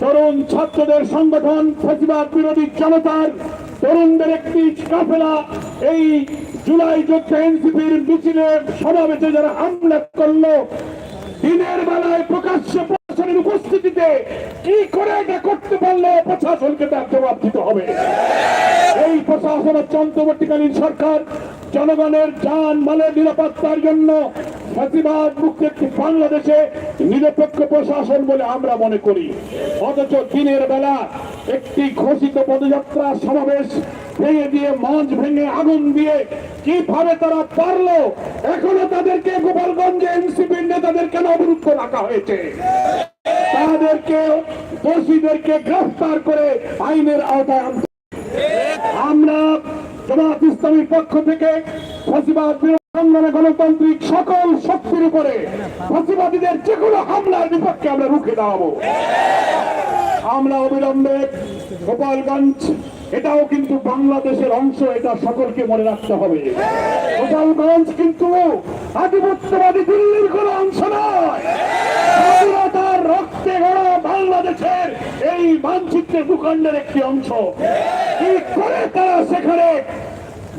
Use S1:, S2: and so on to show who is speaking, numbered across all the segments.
S1: তরুণ ছাত্রদের সংগঠন প্রতিবাদ বিরোধী জনতার তরুণদের একটি কাফেলা এই জুলাই যুদ্ধে এনসিপির মিছিলে সমাবেশে যারা হামলা করল, দিনের বেলায় প্রকাশ্যে প্রশাসনের উপস্থিতিতে কি করে এটা করতে পারলে প্রশাসনকে তার জবাব দিতে হবে। এই প্রশাসন হচ্ছে অন্তর্বর্তীকালীন সরকার, জনগণের যান মালের নিরাপত্তার জন্য ফাঁসিবাদ মুক্ত বাংলাদেশে নিরপেক্ষ প্রশাসন বলে আমরা মনে করি। অথচ দিনের বেলা একটি ঘোষিত পদযাত্রা সমাবেশ ভেঙে দিয়ে, মঞ্চ ভেঙে আগুন দিয়ে কীভাবে তারা পারল, এখনও তাদেরকে গোপালগঞ্জে এনসিপি নেতাদের কেন অবরুদ্ধ রাখা হয়েছে। তাদেরকে, দোষীদেরকে গ্রেফতার করে আইনের আওতায় আনতে আমরা জামাত ইসলামীর পক্ষ থেকে ফসিবাদ সংগ্রামে গণতান্ত্রিক সকল শক্তির উপরে ফসিবাদীদের যে কোনো হামলার বিপক্ষে আমরা রুখে দাঁড়াবো। আমরা অবিলম্বে গোপালগঞ্জ, এটাও কিন্তু বাংলাদেশের অংশ, এটা সকলকে মনে রাখতে হবে। গোপালগঞ্জ কিন্তু আধিপত্যবাদী দিল্লির কোন অংশ নয়। স্বাধীনতার রক্তে গড়া বাংলাদেশের এই মানচিত্রের ভূখণ্ডের একটি অংশ। কি করে তারা সেখানে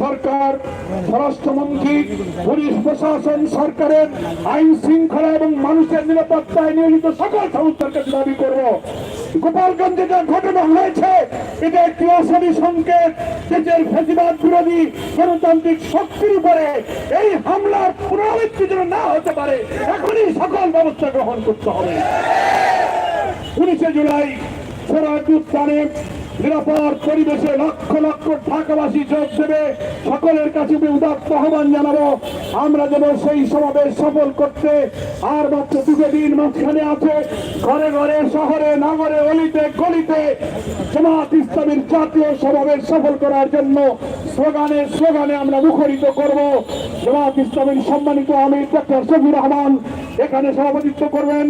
S1: সরকার, স্বরাষ্ট্রমন্ত্রী, পুলিশ প্রশাসন, সরকারের আইন শৃঙ্খলা এবং মানুষের নিরাপত্তায় নিয়োজিত সকল সংস্থার কাছে দাবি করব। গোপালগঞ্জে যা ঘটনা হয়েছে, এটা একটি অশনি সংকেত। দেশের ফেসিবাদ বিরোধী গণতান্ত্রিক শক্তির উপরে এই হামলার পুনরাবৃত্তি যেন না হতে পারে, এখনই সকল ব্যবস্থা গ্রহণ করতে হবে। উনিশে জুলাই স্বরাজ্যুত্থানে নিরাপদ পরিবেশে লক্ষ লক্ষ ঢাকাবাসী যোগ দেবে। সকলের কাছে আমি উদাত্ত আহ্বান জানাব। আমরা যেন সেই সমাবেশ সফল করতে। আর মাত্র দুটো দিন মাঝখানে আছে। ঘরে ঘরে, শহরে, নগরে, অলিতে, গলিতে জামাত ইসলামের জাতীয় সমাবেশ সফল করার জন্য স্লোগানে স্লোগানে আমরা মুখরিত করব। জামাত ইসলামের সম্মানিত আমির ডক্টর শফির রহমান, এখানে সভাপতিত্ব করবেন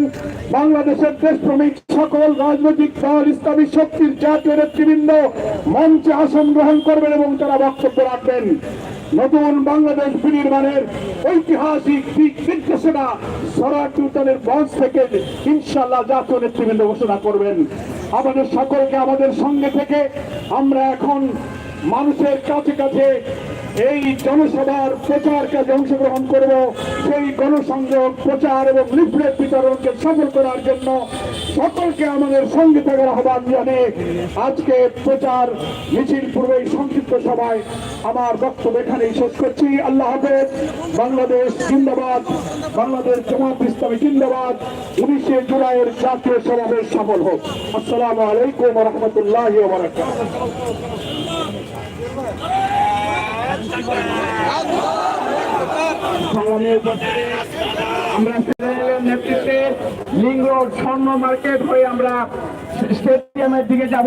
S1: বাংলাদেশের দেশপ্রেমিক সকল রাজনৈতিক দল, ইসলামী শক্তির জাতীয় নেতৃবৃন্দ মঞ্চে আসন গ্রহণ করবেন এবং তারা বক্তব্য রাখবেন। নতুন বাংলাদেশ বিনির্মাণের ঐতিহাসিক দিক নির্দেশনা স্বরাজ উদ্যানের মঞ্চ থেকে ইনশাল্লাহ জাতীয় নেতৃবৃন্দ ঘোষণা করবেন। আমাদের সকলকে আমাদের সঙ্গে থেকে আমরা এখন মানুষের কাছে কাছে এই জনসভার প্রচার কাজে অংশগ্রহণ করব। সেই গণসংযোগ, প্রচার এবং লিফলেট বিতরণকে সফল করার জন্য সকলকে আমাদের সঙ্গে থাকার আহ্বান জানিয়ে আজকে প্রচার মিছিল পূর্বে সংক্ষিপ্ত সভায় আমার বক্তব্য এখানেই শেষ করছি। আল্লাহ হাফেজ, বাংলাদেশ জিন্দাবাদ, বাংলাদেশ জামাত ইসলামী জিন্দাবাদ। উনিশে জুলাইয়ের জাতীয় সমাবেশ সফল হোক। আসসালামু আলাইকুম রহমতুল্লাহ উপস্থিতি, আমরা নেতৃত্বে লিঙ্গ স্বর্ণ মার্কেট হয়ে আমরা স্টেডিয়ামের দিকে যাব।